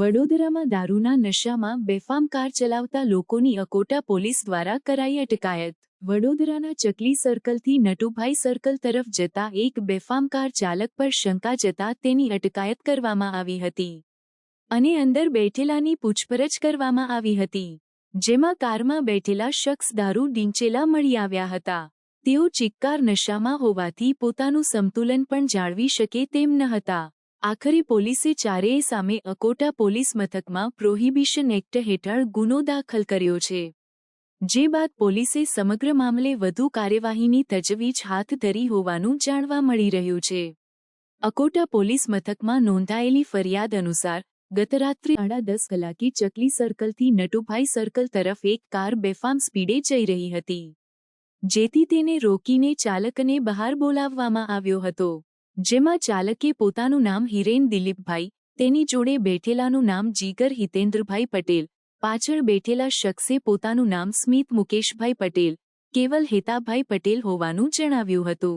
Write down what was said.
વડોદરામાં દારૂના નશામાં બેફામ કાર ચલાવતા લોકોની અકોટા પોલીસ દ્વારા કરાઈ અટકાયત. વડોદરાના ચકલી સર્કલથી નટુભાઈ સર્કલ તરફ જતા એક બેફામ કાર ચાલક પર શંકા જતા તેની અટકાયત કરવામાં આવી હતી. અને અંદર બેઠેલાની પૂછપરછ કરવામાં આવી હતી. જેમાં કારમાં બેઠેલા શખ્સ દારૂ ડીંચેલા મળી આવ્યા હતા. તેઓ ચિક્કાર નશામાં હોવાથી પોતાનું સંતુલન પણ જાળવી શકે તેમ ન હતા. આખરે પોલીસે ચારેય સામે અકોટા પોલીસ મથકમાં પ્રોહિબિશન એક્ટ હેઠળ ગુનો દાખલ કર્યો છે. જે બાદ પોલીસે સમગ્ર મામલે વધુ કાર્યવાહીની તજવીજ હાથ ધરી હોવાનું જાણવા મળી રહ્યું છે. અકોટા પોલીસ મથકમાં નોંધાયેલી ફરિયાદ અનુસાર ગતરાત્રે સાડા દસ કલાકે ચકલી સર્કલથી નટુભાઈ સર્કલ તરફ એક કાર બેફામ સ્પીડે જઈ રહી હતી. જેથી તેને રોકીને ચાલકને બહાર બોલાવવામાં આવ્યો હતો. જેમાં ચાલકે પોતાનું નામ હિરેન દિલીપભાઈ, તેની જોડે બેઠેલાનું નામ જીગર હિતેન્દ્રભાઈ પટેલ, પાછળ બેઠેલા શખ્સે પોતાનું નામ સ્મિત મુકેશભાઈ પટેલ, કેવલ હેતાભાઈ પટેલ હોવાનું જણાવ્યું હતું.